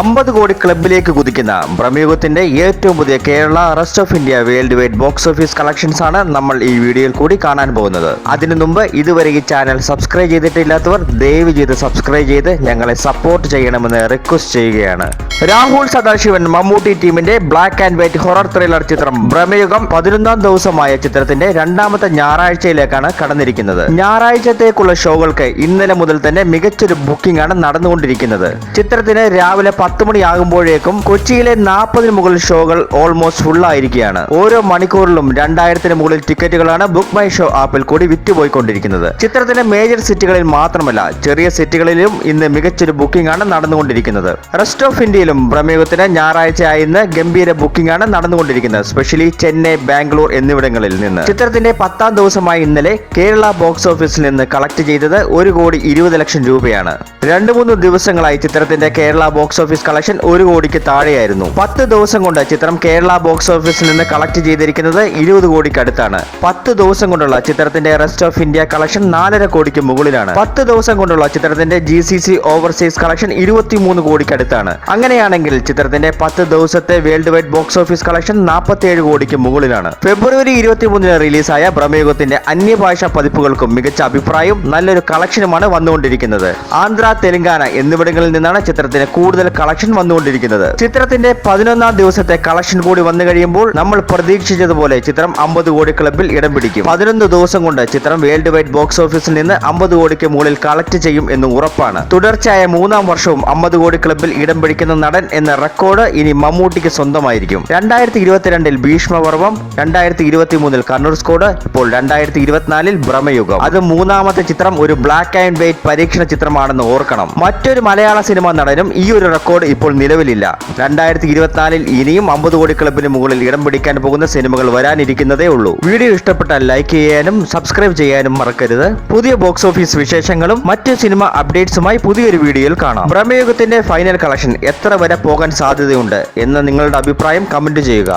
അമ്പത് കോടി ക്ലബിലേക്ക് കുതിക്കുന്ന ബ്രഹ്മയുഗത്തിന്റെ ഏറ്റവും പുതിയ Kerala rest of India world wide box office collections ആണ് നമ്മൾ ഈ വീഡിയോയിൽ കൂടി കാണാൻ പോകുന്നത്. അതിനു മുമ്പ് ഇതുവരെ ഈ ചാനൽ സബ്സ്ക്രൈബ് ചെയ്തിട്ടില്ലാത്തവർ ദയവ് ചെയ്ത് സബ്സ്ക്രൈബ് ചെയ്ത് ഞങ്ങളെ സപ്പോർട്ട് ചെയ്യണമെന്ന് റിക്വസ്റ്റ് ചെയ്യുകയാണ്. രാഹുൽ സദാശിവൻ മമ്മൂട്ടി ടീമിന്റെ black and white horror thriller ചിത്രം ബ്രഹ്മയുഗം പതിനൊന്നാം ദിവസമായ ചിത്രത്തിന്റെ രണ്ടാമത്തെ ഞായറാഴ്ചയിലേക്കാണ് കടന്നിരിക്കുന്നത്. ഞായറാഴ്ചത്തേക്കുള്ള ഷോകൾക്ക് ഇന്നലെ മുതൽ തന്നെ മികച്ചൊരു ബുക്കിംഗ് ആണ് നടന്നുകൊണ്ടിരിക്കുന്നത്. ചിത്രത്തിന് രാവിലെ പത്ത് മണിയാകുമ്പോഴേക്കും കൊച്ചിയിലെ നാൽപ്പതിന് മുകളിൽ ഷോകൾ ഓൾമോസ്റ്റ് ഫുള്ളായിരിക്കുകയാണ് ഓരോ മണിക്കൂറിലും രണ്ടായിരത്തിന് മുകളിൽ ടിക്കറ്റുകളാണ് ബുക്ക് മൈ ഷോ ആപ്പിൽ കൂടി വിറ്റുപോയിക്കൊണ്ടിരിക്കുന്നത്. ചിത്രത്തിന്റെ മേജർ സിറ്റികളിൽ മാത്രമല്ല ചെറിയ സിറ്റികളിലും ഇന്ന് മികച്ചൊരു ബുക്കിംഗ് ആണ് നടന്നുകൊണ്ടിരിക്കുന്നത്. റെസ്റ്റ് ഓഫ് ഇന്ത്യയിലും പ്രമേഹത്തിന് ഞായറാഴ്ച ഇന്ന് ഗംഭീര ബുക്കിംഗ് ആണ് നടന്നുകൊണ്ടിരിക്കുന്നത് സ്പെഷ്യലി ചെന്നൈ ബാംഗ്ലൂർ എന്നിവിടങ്ങളിൽ നിന്ന്. ചിത്രത്തിന്റെ പത്താം ദിവസമായി ഇന്നലെ കേരള ബോക്സ് ഓഫീസിൽ നിന്ന് കളക്ട് ചെയ്തത് ഒരു കോടി ഇരുപത് ലക്ഷം രൂപയാണ്. രണ്ടു മൂന്ന് ദിവസങ്ങളായി ചിത്രത്തിന്റെ കേരള ബോക്സ് ഓഫീസ് കളക്ഷൻ ഒരു കോടിക്ക് താഴെയായിരുന്നു. പത്ത് ദിവസം കൊണ്ട് ചിത്രം കേരള ബോക്സ് ഓഫീസിൽ നിന്ന് കളക്ട് ചെയ്തിരിക്കുന്നത് ഇരുപത് കോടിക്ക് അടുത്താണ്. പത്ത് ദിവസം കൊണ്ടുള്ള ചിത്രത്തിന്റെ റെസ്റ്റ് ഓഫ് ഇന്ത്യ കളക്ഷൻ നാലര കോടിക്ക് മുകളിലാണ്. പത്ത് ദിവസം കൊണ്ടുള്ള ചിത്രത്തിന്റെ G C C overseas collection ഇരുപത്തിമൂന്ന് കോടിക്ക് അടുത്താണ്. അങ്ങനെയാണെങ്കിൽ ചിത്രത്തിന്റെ പത്ത് ദിവസത്തെ world wide box office collection നാൽപ്പത്തിയേഴ് കോടിക്ക് മുകളിലാണ്. ഫെബ്രുവരി ഇരുപത്തിമൂന്നിന് റിലീസായ ബ്രഹ്മയുഗത്തിന്റെ അന്യഭാഷാ പതിപ്പുകൾക്കും മികച്ച അഭിപ്രായവും നല്ലൊരു കളക്ഷനുമാണ് വന്നുകൊണ്ടിരിക്കുന്നത്. ആന്ധ്ര തെലങ്കാന എന്നിവിടങ്ങളിൽ നിന്നാണ് ചിത്രത്തിന് കൂടുതൽ കളക്ഷൻ വന്നുകൊണ്ടിരിക്കുന്നത്. ചിത്രത്തിന്റെ പതിനൊന്നാം ദിവസത്തെ കളക്ഷൻ കൂടി വന്നു കഴിയുമ്പോൾ നമ്മൾ പ്രതീക്ഷിച്ചതുപോലെ ചിത്രം അമ്പത് കോടി ക്ലബിൽ ഇടം പിടിക്കും. പതിനൊന്ന് ദിവസം കൊണ്ട് ചിത്രം വേൾഡ് വൈഡ് ബോക്സ് ഓഫീസിൽ നിന്ന് അമ്പത് കോടിക്ക് മുകളിൽ കളക്ട് ചെയ്യും എന്ന് ഉറപ്പാണ്. തുടർച്ചയായ മൂന്നാം വർഷവും അമ്പത് കോടി ക്ലബിൽ ഇടം പിടിക്കുന്ന നടൻ എന്ന റെക്കോർഡ് ഇനി മമ്മൂട്ടിക്ക് സ്വന്തമായിരിക്കും. രണ്ടായിരത്തി ഇരുപത്തിരണ്ടിൽ ഭീഷ്മപർവം രണ്ടായിരത്തി ഇരുപത്തി മൂന്നിൽ കണ്ണൂർ സ്കോഡ് ഇപ്പോൾ രണ്ടായിരത്തി ഇരുപത്തിനാലിൽ ഭ്രമയുഗം അത് മൂന്നാമത്തെ ചിത്രം ഒരു ബ്ലാക്ക് ആൻഡ് വൈറ്റ് പരീക്ഷണ ചിത്രമാണെന്ന് ഓർക്കണം. മറ്റൊരു മലയാള സിനിമാ നടനും ഈ ഒരു റെക്കോർഡ് ഇപ്പോൾ നിലവിലില്ല. രണ്ടായിരത്തി ഇരുപത്തിനാലിൽ ഇനിയും അമ്പത് കോടി ക്ലബിന് മുകളിൽ ഇടം പിടിക്കാൻ പോകുന്ന സിനിമകൾ വരാനിരിക്കുന്നതേ ഉള്ളൂ. വീഡിയോ ഇഷ്ടപ്പെട്ടാൽ ലൈക്ക് ചെയ്യാനും സബ്സ്ക്രൈബ് ചെയ്യാനും മറക്കരുത്. പുതിയ ബോക്സ് ഓഫീസ് വിശേഷങ്ങളും മറ്റ് സിനിമ അപ്ഡേറ്റ്സുമായി പുതിയൊരു വീഡിയോയിൽ കാണാം. ബ്രഹ്മയുഗത്തിന്റെ ഫൈനൽ കളക്ഷൻ എത്ര വരെ പോകാൻ സാധ്യതയുണ്ട് എന്ന് നിങ്ങളുടെ അഭിപ്രായം കമന്റ് ചെയ്യുക.